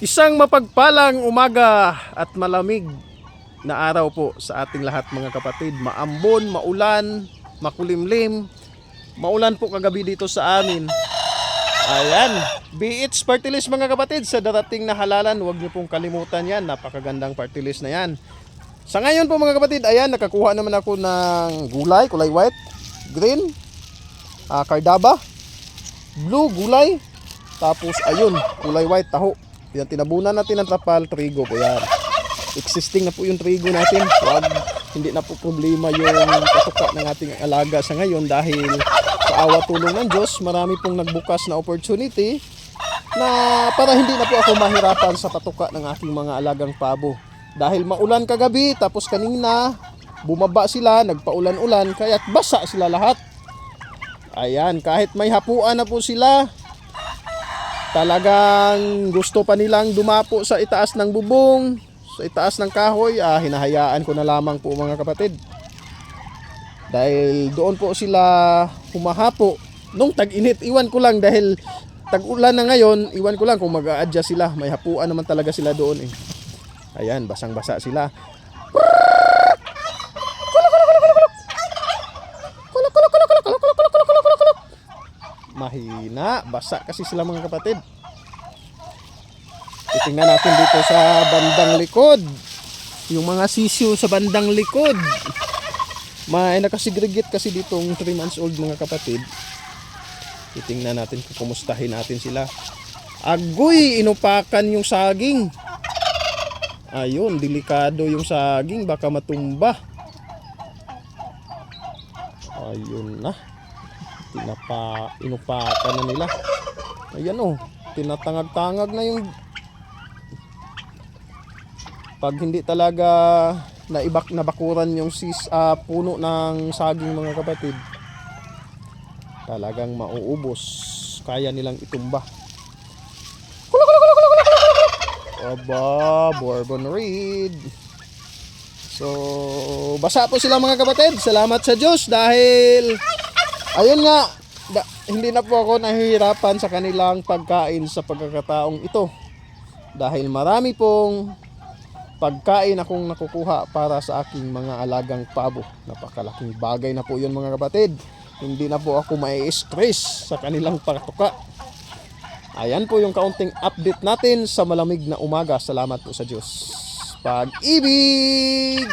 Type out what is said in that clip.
Isang mapagpalang umaga at malamig na araw po sa ating lahat mga kapatid. Maambon, maulan, makulimlim. Maulan po kagabi dito sa amin. Ayan, BH party list mga kapatid sa darating na halalan. Huwag niyo pong kalimutan yan. Napakagandang party list na yan. Sa ngayon po mga kapatid, ayan, nakakuha naman ako ng gulay, kulay white, green, ah, kardaba, blue, gulay, tapos ayun, kulay white, taho. Yan, tinabunan natin ng trapal, trigo po yan. Existing na po yung trigo natin. Wag, hindi na po problema yung patuka ng ating alaga sa ngayon dahil sa awa tulong ng Diyos, marami pong nagbukas na opportunity na para hindi na po ako mahirapan sa patuka ng aking mga alagang pabo. Dahil maulan kagabi, tapos kanina, bumaba sila, nagpaulan-ulan, kaya basa sila lahat. Ayan, kahit may hapuan na po sila, talagang gusto pa nilang dumapo sa itaas ng bubong, sa itaas ng kahoy, ah, hinahayaan ko na lamang po mga kapatid. Dahil doon po sila humahapo. Nung tag-init, iwan ko lang dahil tag-ulan na ngayon, iwan ko lang kung mag adjust sila. May hapuan naman talaga sila doon eh. Ayan, basang-basa sila. Mahina, basa kasi sila mga kapatid. Titingnan natin dito sa bandang likod. Yung mga sisiyo sa bandang likod. May nakasigregate kasi ditong 3 months old mga kapatid. Titingnan natin kung kumustahin natin sila. Agoy, inupakan yung saging. Ayun, delikado yung saging, baka matumba. Ayun na. Tinapa, inupakan na nila. Ayan oh, tinatangag-tangag na yung pag hindi talaga naibak nabakuran yung sis ah, puno ng saging mga kapatid talagang mauubos. Kaya nilang itumba. Kulak, kulak, kulak, kulak, kulak, kulak. aba bourbon reed. So basa po sila mga kapatid. Salamat sa Diyos dahil ayun nga da, hindi na po ako nahihirapan sa kanilang pagkain sa pagkakataong ito dahil marami pong pagkain akong nakukuha para sa aking mga alagang pabo. Napakalaking bagay na po yun mga kapatid. Hindi na po ako may stress sa kanilang pagtuka. Ayan po yung kaunting update natin sa malamig na umaga. Salamat po sa Diyos. Pag-ibig!